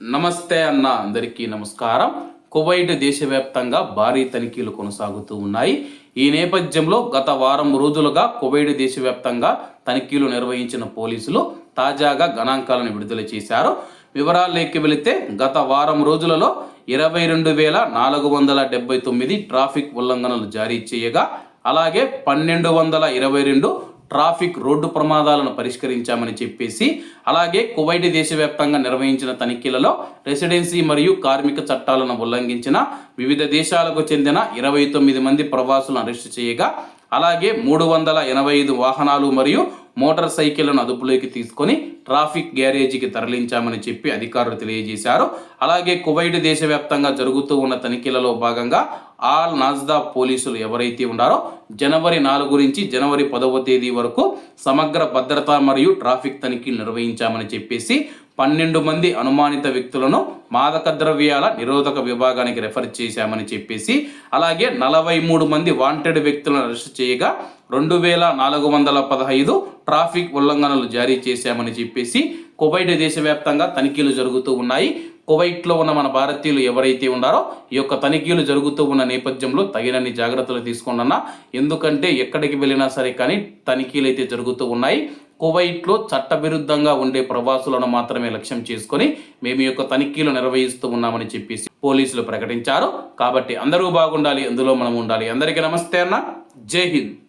నమస్తే అన్న అందరికీ నమస్కారం. కువైట్ దేశవ్యాప్తంగా భారీ తనిఖీలు కొనసాగుతూ ఉన్నాయి. ఈ నేపథ్యంలో గత వారం రోజులుగా కువైట్ దేశవ్యాప్తంగా తనిఖీలు నిర్వహించిన పోలీసులు తాజాగా గణాంకాలను విడుదల చేశారు. వివరాల్లోకి వెళితే గత వారం రోజులలో ఇరవై రెండు వేల నాలుగు వందల డెబ్బై తొమ్మిది ట్రాఫిక్ ఉల్లంఘనలు జారీ చేయగా అలాగే పన్నెండు వందల ఇరవై రెండు ట్రాఫిక్ రోడ్డు ప్రమాదాలను పరిష్కరించామని చెప్పేసి అలాగే కువైట్ దేశవ్యాప్తంగా నిర్వహించిన తనిఖీలలో రెసిడెన్సీ మరియు కార్మిక చట్టాలను ఉల్లంఘించిన వివిధ దేశాలకు చెందిన ఇరవై తొమ్మిది మంది ప్రవాసులను అరెస్టు చేయగా అలాగే మూడు వందల ఎనభై ఐదు వాహనాలు మరియు మోటార్ సైకిళ్ళను అదుపులోకి తీసుకొని ట్రాఫిక్ గ్యారేజీకి తరలించామని చెప్పి అధికారులు తెలియజేశారు. అలాగే కువైట్ దేశవ్యాప్తంగా జరుగుతూ ఉన్న తనిఖీలలో భాగంగా ఆల్ నాజ్దా పోలీసులు ఎవరైతే ఉన్నారో జనవరి నాలుగు నుంచి జనవరి పదవ తేదీ వరకు సమగ్ర భద్రత మరియు ట్రాఫిక్ తనిఖీలు నిర్వహించామని చెప్పేసి పన్నెండు మంది అనుమానిత వ్యక్తులను మాదక ద్రవ్యాల నిరోధక విభాగానికి రెఫర్ చేశామని చెప్పేసి అలాగే నలభై మూడు మంది వాంటెడ్ వ్యక్తులను అరెస్ట్ చేయగా రెండు వేల నాలుగు వందల పదహైదు ట్రాఫిక్ ఉల్లంఘనలు జారీ చేశామని చెప్పేసి కువైట్ దేశవ్యాప్తంగా తనిఖీలు జరుగుతూ ఉన్నాయి. కువైట్లో ఉన్న మన భారతీయులు ఎవరైతే ఉన్నారో ఈ యొక్క తనిఖీలు జరుగుతూ ఉన్న నేపథ్యంలో తగినన్ని జాగ్రత్తలు తీసుకోండి ఎందుకంటే ఎక్కడికి వెళ్ళినా సరే కానీ తనిఖీలు అయితే జరుగుతూ ఉన్నాయి. కువైట్లో చట్టవిరుద్ధంగా ఉండే ప్రవాసులను మాత్రమే లక్ష్యం చేసుకొని మేము యొక్క తనిఖీలు నిర్వహిస్తూ ఉన్నామని చెప్పేసి పోలీసులు ప్రకటించారు. కాబట్టి అందరూ బాగుండాలి అందులో మనం ఉండాలి. అందరికీ నమస్తే అన్న. జై హింద్.